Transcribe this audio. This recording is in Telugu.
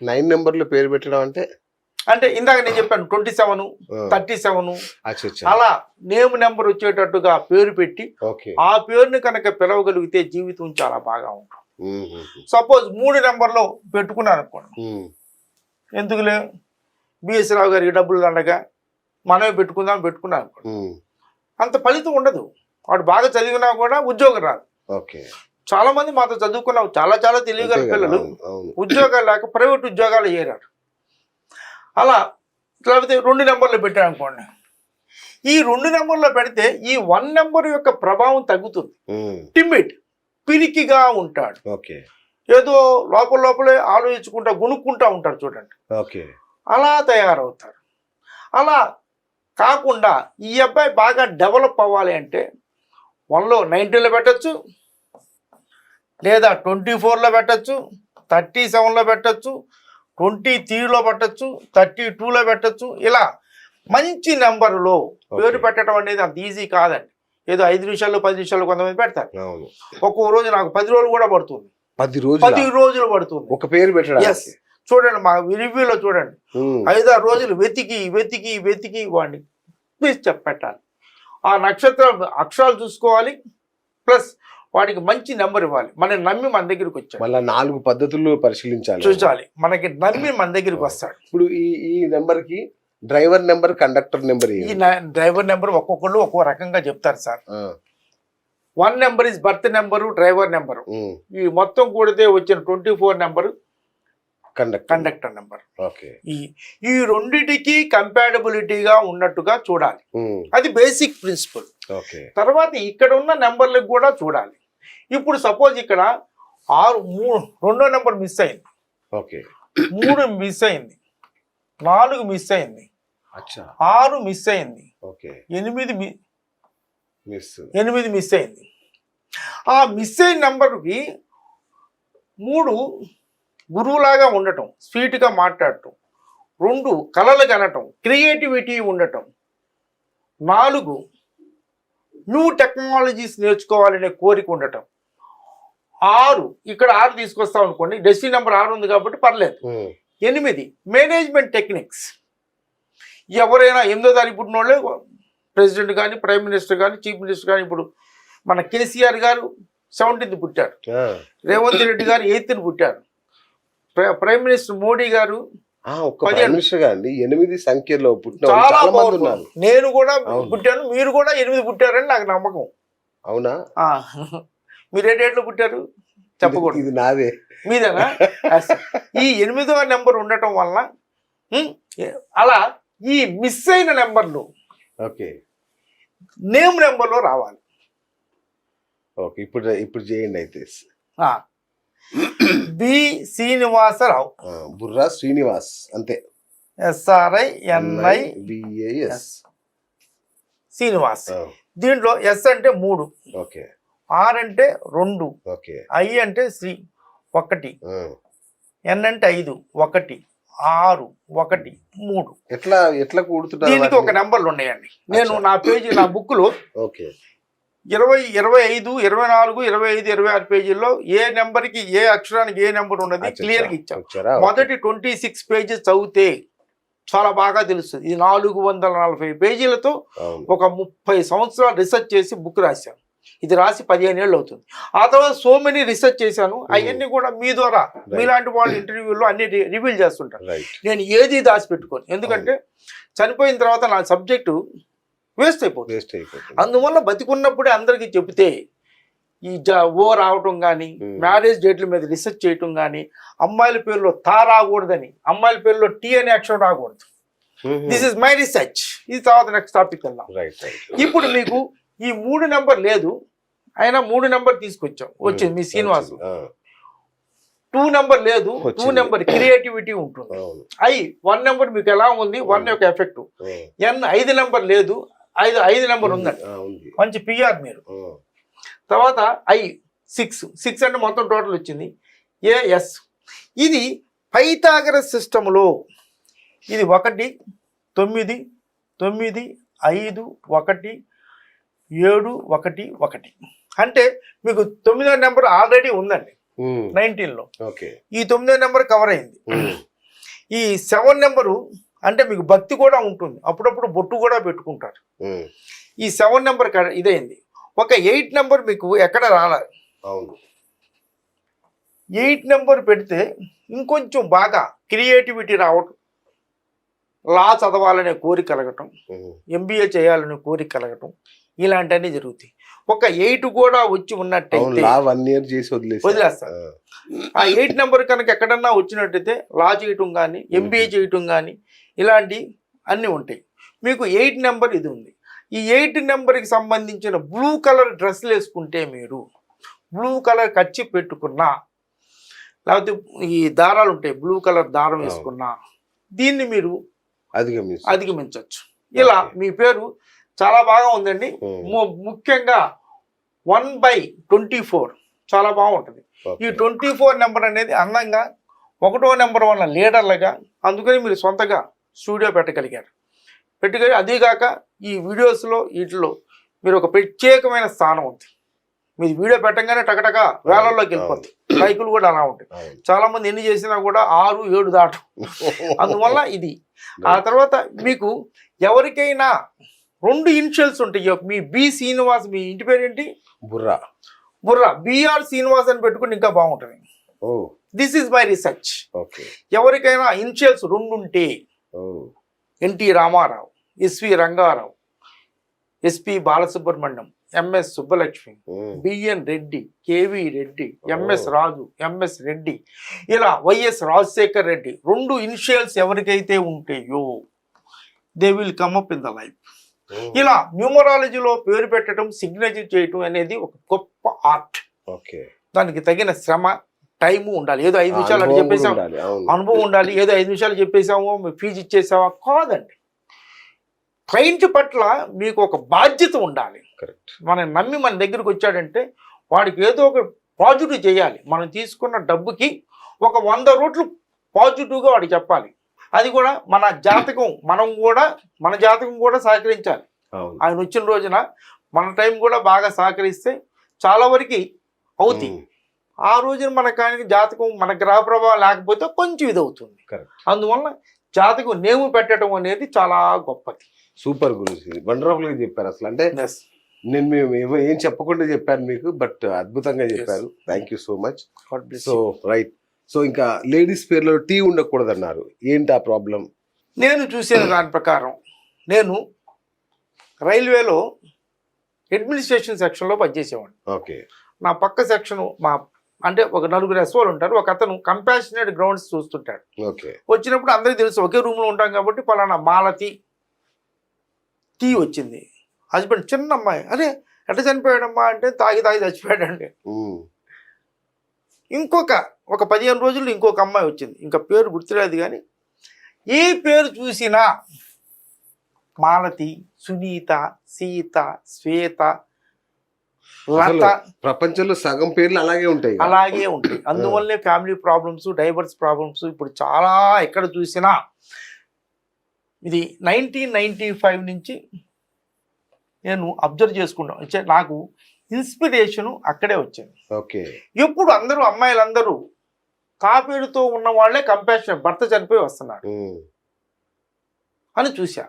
నైన్ నెంబర్లో పేరు పెట్టడం అంటే అంటే ఇందాక నేను చెప్పాను ట్వంటీ సెవెన్ థర్టీ సెవెన్. అలా నేమ్ నెంబర్ వచ్చేటట్టుగా పేరు పెట్టి ఆ పేరుని కనుక పిలవగలిగితే జీవితం చాలా బాగా ఉమ్, సపోజ్ మూడు నెంబర్లో పెట్టుకున్నాను అనుకోండి. ఎందుకులే? బిఎస్ రావు గారికి డబ్బులు దండగా మనమే పెట్టుకుందాం పెట్టుకున్నాం అనుకోండి. అంత ఫలితం ఉండదు. వాడు బాగా చదివినా కూడా ఉద్యోగం రాదు. ఓకే. చాలా మంది మాతో చదువుకున్న చాలా చాలా తెలియగల పిల్లలు. ఉద్యోగాలు లేక ప్రైవేట్ ఉద్యోగాలు చేరారు. అలా లేకపోతే రెండు నెంబర్లు పెట్టాను అనుకోండి. ఈ రెండు నెంబర్లో పెడితే ఈ వన్ నెంబర్ యొక్క ప్రభావం తగ్గుతుంది. టిమిడ్ పిరికిగా ఉంటాడు. ఓకే. ఏదో లోపల లోపలే ఆలోచించుకుంటా గుణుక్కుంటా ఉంటాడు చూడండి. ఓకే. అలా తయారవుతారు. అలా కాకుండా ఈ అబ్బాయి బాగా డెవలప్ అవ్వాలి అంటే వన్లో నైన్టీన్లో పెట్టచ్చు లేదా ట్వంటీ ఫోర్లో పెట్టచ్చు థర్టీ సెవెన్లో పెట్టచ్చు ట్వంటీ త్రీలో పెట్టచ్చు థర్టీ టూలో పెట్టచ్చు. ఇలా మంచి నెంబర్లో పేరు. పెట్టడం అనేది అంత ఈజీ కాదండి. ఏదో ఐదు నిమిషాల్లో పది నిమిషాల్లో కొంతమంది పెడతారు. ఒక్కో రోజు నాకు పది రోజులు కూడా పడుతుంది. పది రోజులు? పది రోజులు పడుతుంది. ఒక పేరు ఎస్ పెట్టడానికి చూడండి మా రివ్యూలో చూడండి. ఐదారు రోజులు వెతికి వెతికి వెతికి వాడిని ప్లీజ్ చెప్పెట్టాలి ఆ నక్షత్రం అక్షరాలు చూసుకోవాలి. ప్లస్ వాడికి మంచి నెంబర్ ఇవ్వాలి. మనం నమ్మి మన దగ్గరికి వచ్చాడు. మళ్ళా నాలుగు పద్ధతుల్లో పరిశీలించాలి. చూసాలి మనకి నమ్మి మన దగ్గరికి వస్తాడు. ఇప్పుడు ఈ ఈ నెంబర్కి డ్రైవర్ నెంబర్ కండక్టర్ నెంబర్ ఈ డ్రైవర్ నెంబర్ ఒక్కొక్కళ్ళు ఒక్కో రకంగా చెప్తారు sir. One number is birth number driver number ఈ మొత్తం కూడితే వచ్చిన twenty four number conductor number okay. ఈ ఈ రెండిటికి కంపాటబిలిటీగా ఉన్నట్టుగా చూడాలి. అది బేసిక్ ప్రిన్సిపల్ ఓకే. తర్వాత ఇక్కడ ఉన్న నెంబర్లకు కూడా చూడాలి. ఇప్పుడు సపోజ్ ఇక్కడ ఆరు మూడు రెండో నెంబర్ మిస్ అయింది. ఓకే. మూడు మిస్ అయింది. నాలుగు మిస్ అయింది. ఆరు మిస్ అయింది. ఓకే. ఎనిమిది మిస్ ఎనిమిది మిస్ అయింది. ఆ మిస్ అయిన నెంబర్కి మూడు గురువులాగా ఉండటం స్వీట్గా మాట్లాడటం రెండు కలలు కనటం క్రియేటివిటీ ఉండటం నాలుగు న్యూ టెక్నాలజీస్ నేర్చుకోవాలనే కోరిక ఉండటం. ఆరు ఇక్కడ ఆరు తీసుకొస్తాం అనుకోండి డెస్టినీ నెంబర్ ఆరు ఉంది కాబట్టి పర్లేదు. ఎనిమిది మేనేజ్మెంట్ టెక్నిక్స్. ఎవరైనా ఎనిమిదో తారీఖు పుట్టిన వాళ్ళే ప్రెసిడెంట్ కానీ ప్రైమ్ మినిస్టర్ కానీ చీఫ్ మినిస్టర్ కానీ ఇప్పుడు మన కేసీఆర్ గారు సెవెంటీన్త్ పుట్టారు రేవంత్ రెడ్డి గారు ఎయిత్ని పుట్టారు ప్ర- ప్రైమ్ మినిస్టర్ మోడీ గారు ఎనిమిది సంఖ్యలో చాలా నేను కూడా. పుట్టాను మీరు కూడా ఎనిమిది పుట్టారని నాకు నమ్మకం. అవునా? మీరు ఏ డేట్లో పుట్టారు? చెప్పకూడదు. ఇది నాదే. మీదేనా? ఈ ఎనిమిదవ నెంబర్ ఉండటం ఉమ్, అలా ఈ మిస్ అయిన నెంబర్లు ఓకే. నేమ్ నెంబర్లో రావాలి. ఓకే ఇప్పుడు ఇప్పుడు చేయండి అయితే. బి శ్రీనివాసరావు. బుర్రా శ్రీనివాస్ అంతే. SRI NI BAS Srinivas. దీంట్లో ఎస్ అంటే మూడు. ఓకే. ఆర్ అంటే రెండు. ఓకే. ఐ అంటే శ్రీ ఒకటి. ఎన్ అంటే ఐదు ఒకటి. ఆరు ఒకటి మూడు. ఎట్లా ఎట్లా కూడుతున్నారు దీనికి ఒక? నెంబర్లు ఉన్నాయండి. నేను. నా పేజీ నా బుక్లో ఓకే. ఇరవై ఇరవై ఐదు ఇరవై నాలుగు ఇరవై ఐదు ఇరవై ఆరు పేజీల్లో ఏ నెంబర్కి ఏ అక్షరానికి ఏ నెంబర్ ఉన్నది క్లియర్గా. ఇచ్చాం. మొదటి ట్వంటీ సిక్స్ పేజెస్ చదివితే చాలా బాగా తెలుస్తుంది. ఇది నాలుగు వందల నలభై పేజీలతో ఒక ముప్పై సంవత్సరాలు రీసెర్చ్ చేసి బుక్ రాశాను ఇది రాసి పదిహేను ఏళ్ళు అవుతుంది. ఆ తర్వాత సో మెనీ రీసెర్చ్ చేశాను అవన్నీ కూడా మీ ద్వారా మీలాంటి వాళ్ళ ఇంటర్వ్యూలో అన్ని రివీల్ చేస్తుంటాను రైట్ నేను ఏది దాచిపెట్టుకోను. ఎందుకంటే చనిపోయిన తర్వాత నా సబ్జెక్టు వేస్ట్ అయిపోతుంది. వేస్ట్ అయిపోతుంది. అందువల్ల బతికున్నప్పుడే అందరికీ చెబితే ఈ జ ఓ రావటం కానీ Hmm. మ్యారేజ్ డేట్ల మీద రీసెర్చ్ చేయటం కానీ అమ్మాయిల పేరులో తా రాకూడదని అమ్మాయిల పేరులో టీ అనే అక్షరం రాకూడదు. దిస్ ఇస్ మై రీసెర్చ్ ఇది తర్వాత నెక్స్ట్ టాపిక్ వెళ్దాం. ఇప్పుడు మీకు ఈ మూడు నెంబర్ లేదు. అయినా మూడు నెంబర్ తీసుకొచ్చాం. వచ్చింది మీ శ్రీనివాస్. టూ నెంబర్ లేదు. టూ. నెంబర్ క్రియేటివిటీ ఉంటుంది. ఐ వన్ నెంబర్ మీకు ఎలా ఉంది? వన్ యొక్క ఎఫెక్ట్. ఎన్ ఐదు నెంబర్ లేదు. ఐదు ఐదు నెంబర్ ఉందండి మంచి పిఆర్ మీరు. తర్వాత ఐ సిక్స్. సిక్స్ అంటే మొత్తం టోటల్ వచ్చింది. ఏఎస్ ఇది పైథాగరస్ సిస్టంలో ఇది ఒకటి తొమ్మిది తొమ్మిది ఐదు ఒకటి ఏడు ఒకటి ఒకటి. అంటే మీకు తొమ్మిదో నెంబర్ ఆల్రెడీ ఉందండి. నైన్టీన్లో. ఓకే. ఈ తొమ్మిదో నెంబర్ కవర్ అయింది. ఈ సెవెన్ నెంబరు అంటే మీకు భక్తి కూడా ఉంటుంది. అప్పుడప్పుడు బొట్టు కూడా పెట్టుకుంటారు. ఈ సెవెన్ నెంబర్ ఇదైంది. ఒక ఎయిట్ నెంబర్ మీకు ఎక్కడ రాలేదు అవును. ఎయిట్ నెంబర్ పెడితే ఇంకొంచెం బాగా క్రియేటివిటీ రావటం లా చదవాలనే కోరిక కలగటం ఎంబీఏ చేయాలనే కోరిక కలగటం ఇలాంటివన్నీ జరుగుతాయి. ఒక ఎయిట్ కూడా వచ్చి ఉన్నట్టయితే వన్ ఇయర్ చేసి వదిలేసి. ఆ. ఎయిట్ నెంబర్ కనుక ఎక్కడన్నా వచ్చినట్టయితే లా చేయటం కానీ ఎంబీఏ చేయటం కానీ ఇలాంటి అన్నీ ఉంటాయి. మీకు ఎయిట్ నెంబర్ ఇది ఉంది. ఈ ఎయిట్ నెంబర్కి సంబంధించిన బ్లూ కలర్ డ్రెస్సులు వేసుకుంటే మీరు బ్లూ కలర్ కచ్చి పెట్టుకున్నా లేకపోతే ఈ దారాలు ఉంటాయి బ్లూ కలర్ దారం వేసుకున్నా దీన్ని మీరు అధిగమించు అధిగమించవచ్చు. ఇలా మీ పేరు చాలా బాగా ఉందండి. ముఖ్యంగా వన్ బై ట్వంటీ ఫోర్ చాలా బాగుంటుంది. ఈ. ట్వంటీ ఫోర్ నెంబర్ అనేది అందంగా ఒకటో నెంబర్ వల్ల లీడర్లుగా అందుకని మీరు సొంతగా స్టూడియో పెట్టగలిగారు. పెట్టుకొని అదీగాక ఈ వీడియోస్లో వీటిలో మీరు ఒక ప్రత్యేకమైన స్థానం ఉంది. మీరు వీడియో పెట్టగానే టకటక వేలల్లోకి వెళ్ళిపోతాయి లైకులు కూడా అలా ఉంటాయి. చాలా మంది ఎన్ని చేసినా కూడా ఆరు ఏడు దాటం అందువల్ల ఇది. ఆ తర్వాత మీకు ఎవరికైనా రెండు ఇనిషియల్స్ ఉంటాయి. మీ బి శ్రీనివాస్ మీ ఇంటి పేరు ఏంటి? బుర్రా. బుర్రా. బిఆర్ శ్రీనివాస్ అని పెట్టుకుని ఇంకా బాగుంటుంది. ఓ. This is my research okay. ఎవరికైనా ఇనిషియల్స్ రెండు ఉంటే NT Ramarao SV Rangarao SP Balasubrahmanyam MS Subbalakshmi BN Reddy KV Reddy MS Raju MS Reddy ఇలా వైఎస్ రాజశేఖర్ రెడ్డి. రెండు ఇనిషియల్స్ ఎవరికైతే ఉంటాయో they will come up in the life ఇలా న్యూమరాలజీలో పేరు పెట్టడం సిగ్నేచర్ చేయటం అనేది ఒక గొప్ప ఆర్ట్. ఓకే. దానికి తగిన శ్రమ టైము ఉండాలి. ఏదో ఐదు నిమిషాలు కూడా చెప్పేసాం అనుభవం ఉండాలి. ఏదో ఐదు నిమిషాలు చెప్పేసామో ఫీజు ఇచ్చేసావా? కాదండి. క్లయింట్ పట్ల మీకు ఒక బాధ్యత ఉండాలి. కరెక్ట్. మనం నమ్మి మన దగ్గరికి వచ్చాడంటే వాడికి ఏదో ఒక పాజిటివ్ చేయాలి. మనం తీసుకున్న డబ్బుకి ఒక వంద రోట్లు పాజిటివ్గా వాడికి చెప్పాలి. అది కూడా మన జాతకం మనం కూడా మన జాతకం కూడా సహకరించాలి. ఆయన వచ్చిన రోజున మన టైం కూడా బాగా సహకరిస్తే చాలా వరకు అవుతాయి ఆ రోజున మన కానీ జాతకం మన గ్రహ ప్రభావం లేకపోతే కొంచెం ఇది అవుతుంది. అందువల్ల జాతకం నేము పెట్టడం అనేది చాలా గొప్పది. సూపర్ గురించి వండర్ఫుల్గా చెప్పారు అసలు. అంటే. నేను మేము ఏం చెప్పకుండా చెప్పాను మీకు బట్ అద్భుతంగా చెప్పారు. Thank you so much so. Right so ఇంకా లేడీస్ పేర్లో టీ ఉండకూడదు అన్నారు ఏంటి ఆ ప్రాబ్లం? నేను చూసిన దాని ప్రకారం. నేను రైల్వేలో అడ్మినిస్ట్రేషన్ సెక్షన్లో పనిచేసేవాడిని. ఓకే. నా పక్క సెక్షన్ మా అంటే ఒక నలుగురు ఎస్ఓలు ఉంటారు. ఒక అతను కంపాషనేట్ గ్రౌండ్స్ చూస్తుంటాడు. ఓకే. వచ్చినప్పుడు అందరికీ తెలుసు ఒకే రూమ్లో ఉంటాం కాబట్టి పలానా మాలతి టీ వచ్చింది. హస్బెండ్ చిన్న అమ్మాయి. అరే ఎట్లా చనిపోయాడమ్మా అంటే తాగి తాగి చచ్చిపోయాడండి. ఇంకొక ఒక పదిహేను రోజుల్లో ఇంకొక అమ్మాయి వచ్చింది. ఇంకా పేరు గుర్తులేదు కానీ ఏ పేరు చూసినా మాలతి సునీత సీత శ్వేత లత ప్రపంచంలో సగం పేర్లు అలాగే ఉంటాయి. అలాగే ఉంటాయి. అందువల్లనే ఫ్యామిలీ ప్రాబ్లమ్స్ డైవర్స్ ప్రాబ్లమ్స్ ఇప్పుడు చాలా ఎక్కడ చూసినా ఇది నైన్టీన్ నైన్టీ ఫైవ్ నుంచి నేను అబ్జర్వ్ చేసుకుంటాను అంటే నాకు ఇన్స్పిరేషను అక్కడే వచ్చింది. ఓకే. ఎప్పుడు అందరూ అమ్మాయిలందరూ తాపేడుతో ఉన్న వాళ్ళే కంపాషన్ భర్త చనిపోయి వస్తున్నారు ఉమ్, అని చూసా